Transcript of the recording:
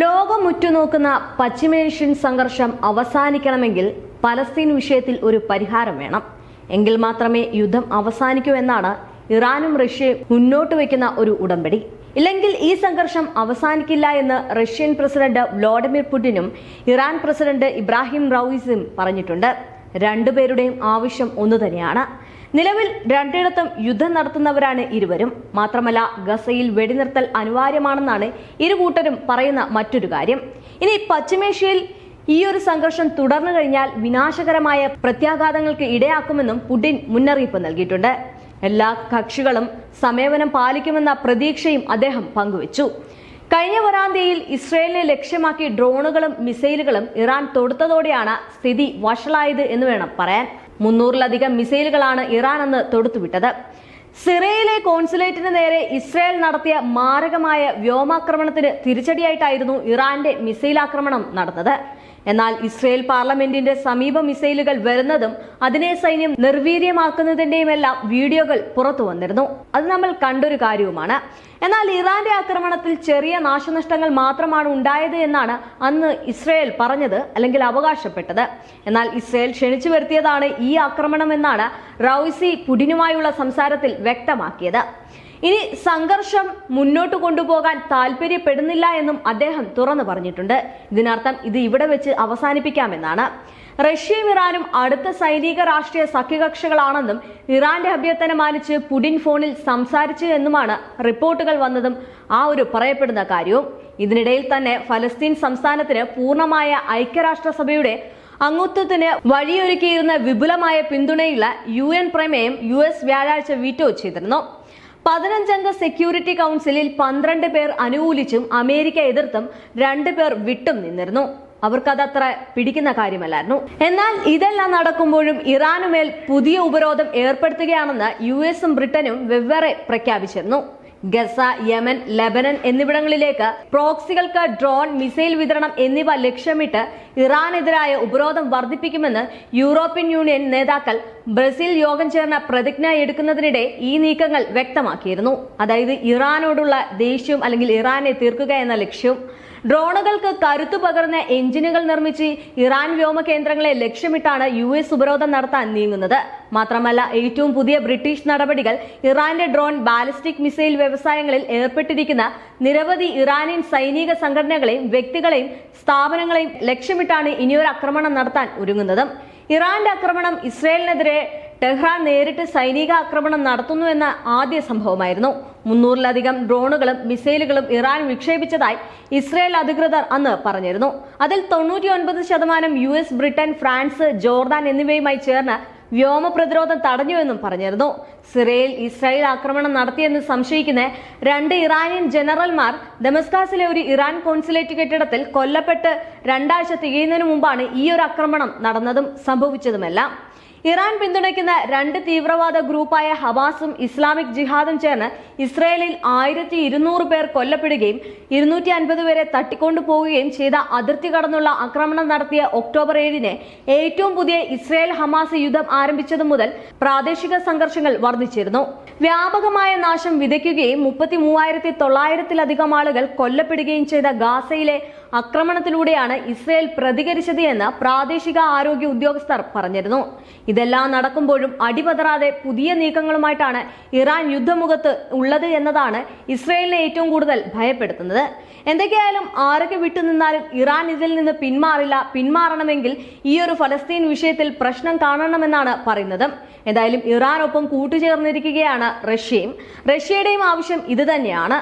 ലോകം ഉറ്റുനോക്കുന്ന പശ്ചിമേഷ്യൻ സംഘർഷം അവസാനിക്കണമെങ്കിൽ പലസ്തീൻ വിഷയത്തിൽ ഒരു പരിഹാരം വേണം. എങ്കിൽ മാത്രമേ യുദ്ധം അവസാനിക്കൂ എന്നാണ് ഇറാനും റഷ്യയും മുന്നോട്ട് വയ്ക്കുന്ന ഒരു ഉടമ്പടി. ഇല്ലെങ്കിൽ ഈ സംഘർഷം അവസാനിക്കില്ല എന്ന് റഷ്യൻ പ്രസിഡന്റ് വ്ളാഡിമിർ പുടിനും ഇറാൻ പ്രസിഡന്റ് ഇബ്രാഹിം റൌയിസും പറഞ്ഞിട്ടുണ്ട്. രണ്ടുപേരുടെയും ആവശ്യം ഒന്നു തന്നെയാണ്. നിലവിൽ രണ്ടിടത്തും യുദ്ധം നടത്തുന്നവരാണ് ഇരുവരും. മാത്രമല്ല ഗസയിൽ വെടിനിർത്തൽ അനിവാര്യമാണെന്നാണ് ഇരു കൂട്ടരും പറയുന്ന മറ്റൊരു കാര്യം. ഇനി പശ്ചിമേഷ്യയിൽ ഈ ഒരു സംഘർഷം തുടർന്നു കഴിഞ്ഞാൽ വിനാശകരമായ പ്രത്യാഘാതങ്ങൾക്ക് ഇടയാക്കുമെന്നും പുടിൻ മുന്നറിയിപ്പ് നൽകിയിട്ടുണ്ട്. എല്ലാ കക്ഷികളും സമേപനം പാലിക്കുമെന്ന പ്രതീക്ഷയും അദ്ദേഹം പങ്കുവച്ചു. കഴിഞ്ഞ വരാന്തയിൽ ഇസ്രയേലിനെ ലക്ഷ്യമാക്കി ഡ്രോണുകളും മിസൈലുകളും ഇറാൻ തൊടുത്തതോടെയാണ് സ്ഥിതി വഷളായത് എന്ന് വേണം പറയാൻ. മുന്നൂറിലധികം മിസൈലുകളാണ് ഇറാൻ അന്ന് തൊടുത്തുവിട്ടത്. സിറയിലെ കോൺസുലേറ്റിന് നേരെ ഇസ്രായേൽ നടത്തിയ മാരകമായ വ്യോമാക്രമണത്തിന് തിരിച്ചടിയായിട്ടായിരുന്നു ഇറാന്റെ മിസൈൽ ആക്രമണം നടന്നത്. എന്നാൽ ഇസ്രയേൽ പാർലമെന്റിന്റെ സമീപ മിസൈലുകൾ വരുന്നതും അതിനെ സൈന്യം നിർവീര്യമാക്കുന്നതിന്റെയുമെല്ലാം വീഡിയോകൾ പുറത്തു വന്നിരുന്നു. അത് നമ്മൾ കണ്ടൊരു കാര്യവുമാണ്. എന്നാൽ ഇറാന്റെ ആക്രമണത്തിൽ ചെറിയ നാശനഷ്ടങ്ങൾ മാത്രമാണ് ഉണ്ടായത് എന്നാണ് അന്ന് ഇസ്രയേൽ പറഞ്ഞത് അല്ലെങ്കിൽ അവകാശപ്പെട്ടത്. എന്നാൽ ഇസ്രയേൽ ക്ഷണിച്ചു വരുത്തിയതാണ് ഈ ആക്രമണം എന്നാണ് റൌസി പുടിനുമായുള്ള സംസാരത്തിൽ വ്യക്തമാക്കിയത്. ഇനി സംഘർഷം മുന്നോട്ട് കൊണ്ടുപോകാൻ താല്പര്യപ്പെടുന്നില്ല എന്നും അദ്ദേഹം തുറന്നു പറഞ്ഞിട്ടുണ്ട്. ഇതിനർത്ഥം ഇത് ഇവിടെ വെച്ച് അവസാനിപ്പിക്കാമെന്നാണ്. റഷ്യയും ഇറാനും അടുത്ത സൈനിക രാഷ്ട്രീയ സഖ്യകക്ഷികളാണെന്നും ഇറാന്റെ അഭ്യർത്ഥന മാനിച്ച് പുടിൻ ഫോണിൽ സംസാരിച്ചു എന്നുമാണ് റിപ്പോർട്ടുകൾ വന്നതും ആ ഒരു പറയപ്പെടുന്ന കാര്യവും. ഇതിനിടയിൽ തന്നെ ഫലസ്തീൻ സംസ്ഥാനത്തിന് പൂർണമായ ഐക്യരാഷ്ട്രസഭയുടെ അംഗത്വത്തിന് വഴിയൊരുക്കിയിരുന്ന വിപുലമായ പിന്തുണയുള്ള യു എൻ പ്രമേയം യു എസ് വ്യാഴാഴ്ച വീറ്റോ ചെയ്തിരുന്നു. പതിനഞ്ചംഗ സെക്യൂരിറ്റി കൗൺസിലിൽ പന്ത്രണ്ട് പേർ അനുകൂലിച്ചും അമേരിക്ക എതിർത്തും രണ്ടു പേർ വിട്ടും നിന്നിരുന്നു. അവർക്കതത്ര പിടിക്കുന്ന കാര്യമല്ലായിരുന്നു. എന്നാൽ ഇതെല്ലാം നടക്കുമ്പോഴും ഇറാനുമേൽ പുതിയ ഉപരോധം ഏർപ്പെടുത്തുകയാണെന്ന് യു എസും ബ്രിട്ടനും വെവ്വേറെ പ്രഖ്യാപിച്ചിരുന്നു. ഗസ യമൻ ലെബനൻ എന്നിവിടങ്ങളിലേക്ക് പ്രോക്സികൾക്ക് ഡ്രോൺ മിസൈൽ വിതരണം എന്നിവ ലക്ഷ്യമിട്ട് ഇറാനെതിരായ ഉപരോധം വർദ്ധിപ്പിക്കുമെന്ന് യൂറോപ്യൻ യൂണിയൻ നേതാക്കൾ ബ്രസീൽ യോഗം ചേർന്ന പ്രതിജ്ഞ എടുക്കുന്നതിനിടെ ഈ നീക്കങ്ങൾ വ്യക്തമാക്കിയിരുന്നു. അതായത് ഇറാനോടുള്ള ദേഷ്യവും അല്ലെങ്കിൽ ഇറാനെ തീർക്കുക എന്ന ലക്ഷ്യവും ഡ്രോണുകൾക്ക് കരുത്തു പകർന്ന എഞ്ചിനുകൾ നിർമ്മിച്ച് ഇറാൻ വ്യോമ കേന്ദ്രങ്ങളെ ലക്ഷ്യമിട്ടാണ് യു എസ് ഉപരോധം നടത്താൻ നീങ്ങുന്നത്. മാത്രമല്ല ഏറ്റവും പുതിയ ബ്രിട്ടീഷ് നടപടികൾ ഇറാന്റെ ഡ്രോൺ ബാലിസ്റ്റിക് മിസൈൽ വ്യവസായങ്ങളിൽ ഏർപ്പെട്ടിരിക്കുന്ന നിരവധി ഇറാനിയൻ സൈനിക സംഘടനകളെയും വ്യക്തികളെയും സ്ഥാപനങ്ങളെയും ലക്ഷ്യമിട്ടാണ് ഇനിയൊരു ആക്രമണം നടത്താൻ ഒരുങ്ങുന്നത്. ഇറാന്റെ ആക്രമണം ഇസ്രയേലിനെതിരെ ടെഹ്റാൻ നേരിട്ട് സൈനിക ആക്രമണം നടത്തുന്നു എന്ന ആദ്യ സംഭവമായിരുന്നു. മുന്നൂറിലധികം ഡ്രോണുകളും മിസൈലുകളും ഇറാൻ വിക്ഷേപിച്ചതായി ഇസ്രയേൽ അധികൃതർ അന്ന് പറഞ്ഞിരുന്നു. അതിൽ തൊണ്ണൂറ്റി ഒൻപത് ശതമാനം U S Britain France Jordan എന്നിവയുമായി ചേർന്ന് വ്യോമ പ്രതിരോധം തടഞ്ഞുവെന്നും പറഞ്ഞിരുന്നു. സിറിയയിൽ ഇസ്രായേൽ ആക്രമണം നടത്തിയെന്ന് സംശയിക്കുന്ന രണ്ട് ഇറാനിയൻ ജനറൽമാർ ഡെമസ്കാസിലെ ഒരു ഇറാൻ കോൺസുലേറ്റ് കെട്ടിടത്തിൽ കൊല്ലപ്പെട്ട് രണ്ടാഴ്ച തികയുന്നതിന് മുമ്പാണ് ഈ ഒരു ആക്രമണം നടന്നതും സംഭവിച്ചതുമെല്ലാം. ഇറാൻ പിന്തുണയ്ക്കുന്ന രണ്ട് തീവ്രവാദ ഗ്രൂപ്പായ ഹമാസും ഇസ്ലാമിക് ജിഹാദും ചേർന്ന് ഇസ്രയേലിൽ ആയിരത്തി ഇരുന്നൂറ് പേർ കൊല്ലപ്പെടുകയും ഇരുന്നൂറ്റി അൻപത് പേരെ തട്ടിക്കൊണ്ടുപോവുകയും ചെയ്ത അതിർത്തി കടന്നുള്ള ആക്രമണം നടത്തിയ ഒക്ടോബർ ഏഴിന് ഏറ്റവും പുതിയ ഇസ്രയേൽ ഹമാസ് യുദ്ധം ആരംഭിച്ചതു മുതൽ പ്രാദേശിക സംഘർഷങ്ങൾ വർദ്ധിച്ചിരുന്നു. വ്യാപകമായ നാശം വിതയ്ക്കുകയും മുപ്പത്തി മൂവായിരത്തി തൊള്ളായിരത്തിലധികം ആളുകൾ കൊല്ലപ്പെടുകയും ചെയ്ത ഗാസയിലെ ആക്രമണത്തിലൂടെയാണ് ഇസ്രയേൽ പ്രതികരിച്ചത് എന്ന് പ്രാദേശിക ആരോഗ്യ ഉദ്യോഗസ്ഥർ പറഞ്ഞിരുന്നു. ഇതെല്ലാം നടക്കുമ്പോഴും അടിപതറാതെ പുതിയ നീക്കങ്ങളുമായിട്ടാണ് ഇറാൻ യുദ്ധമുഖത്ത് ഉള്ളത് എന്നതാണ് ഇസ്രയേലിനെ ഏറ്റവും കൂടുതൽ ഭയപ്പെടുത്തുന്നത്. എന്തൊക്കെയായാലും ആരൊക്കെ വിട്ടുനിന്നാലും ഇറാൻ ഇതിൽ നിന്ന് പിന്മാറില്ല പിന്മാറണമെങ്കിൽ ഈ ഒരു ഫലസ്തീൻ വിഷയത്തിൽ പ്രശ്നം കാണണമെന്നാണ് പറയുന്നത്. എന്തായാലും ഇറാനൊപ്പം കൂട്ടുചേർന്നിരിക്കുകയാണ് റഷ്യയും. റഷ്യയുടെയും ആവശ്യം ഇത് തന്നെയാണ്.